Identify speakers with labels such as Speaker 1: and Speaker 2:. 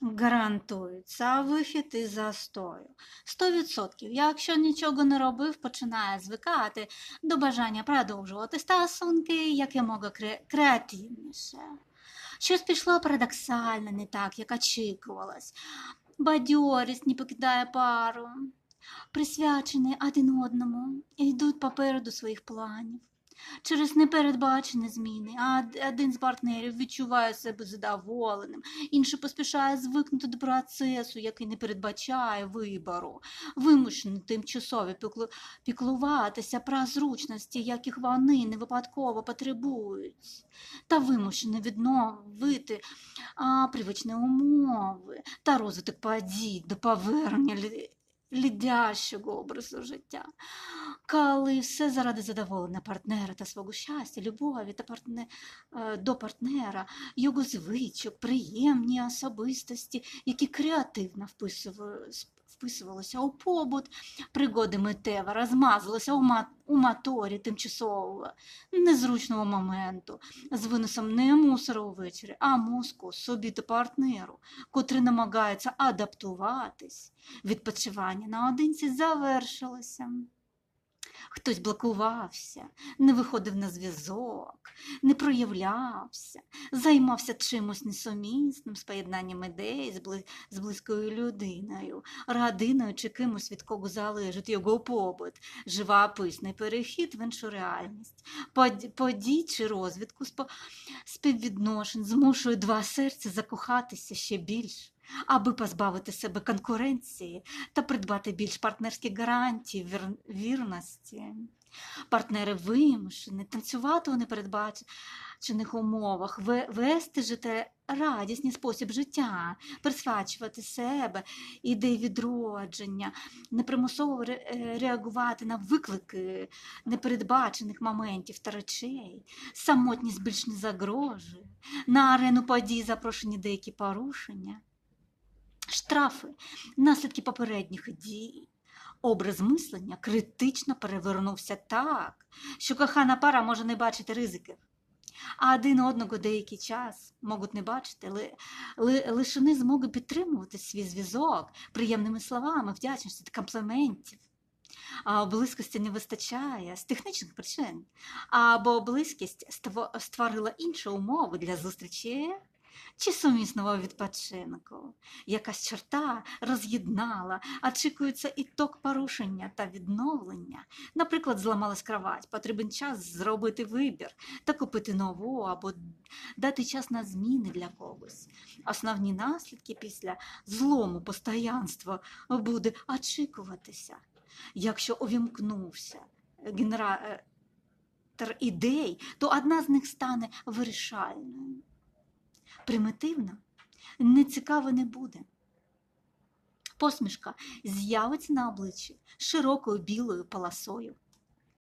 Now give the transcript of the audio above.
Speaker 1: гарантується вихід із застою. 100%. Якщо нічого не робив, починає звикати до бажання продовжувати стосунки якомога кре- креативніше. Щось пішло парадоксально не так, як очікувалось. Бадьорість не покидає пару, присвячені один одному і йдуть попереду своїх планів. Через непередбачені зміни, а один з партнерів відчуває себе задоволеним, інший поспішає звикнути до процесу, який не передбачає вибору, вимушений тимчасово піклуватися про зручності, яких вони не випадково потребують, та вимушений відновити а, привичні умови та розвиток подій до повернення лідящого образу життя. Коли все заради задоволення партнера та свого щастя, любові та партне, е, до партнера, його звичок, приємні особистості, які креативно вписували- Вписувалося у побут, пригоди митева розмазалося у, ма- у моторі тимчасового незручного моменту, з виносом не мусора увечері, а мозку собі та партнеру, котрий намагається адаптуватись. Відпочивання наодинці завершилося. Хтось блокувався, не виходив на зв'язок, не проявлявся, займався чимось несумісним з поєднанням ідей з, близькою людиною, родиною чи кимось, від кого залежить його побут, живописний перехід в іншу реальність, Под... подій чи розвідку співвідношень змушує два серця закохатися ще більше. Аби позбавити себе конкуренції та придбати більш партнерські гарантії вір... вірності. Партнери вимушені танцювати у непередбачених умовах, вести жити радісний спосіб життя, присвячувати себе ідеї відродження, непримусово е, реагувати на виклики непередбачених моментів та речей, самотність більш не загрожує, на арену подій запрошені деякі порушення штрафи, наслідки попередніх дій. Образ мислення критично перевернувся так, що кохана пара може не бачити ризиків, а один одного деякий час можуть не бачити, ли, ли, лише не змоги підтримувати свій зв'язок приємними словами, вдячності та компліментів. А близькості не вистачає з технічних причин, або близькість створила інші умови для зустрічі чи сумісного відпочинку. Якась черта роз'єднала, очікується іток порушення та відновлення. Наприклад, зламалась кровать, потрібен час зробити вибір та купити нову або дати час на зміни для когось. Основні наслідки після злому постоянства буде очікуватися. Якщо увімкнувся генератор ідей, то одна з них стане вирішальною примітивна, нецікаво не буде. Посмішка з'явиться на обличчі широкою білою полосою.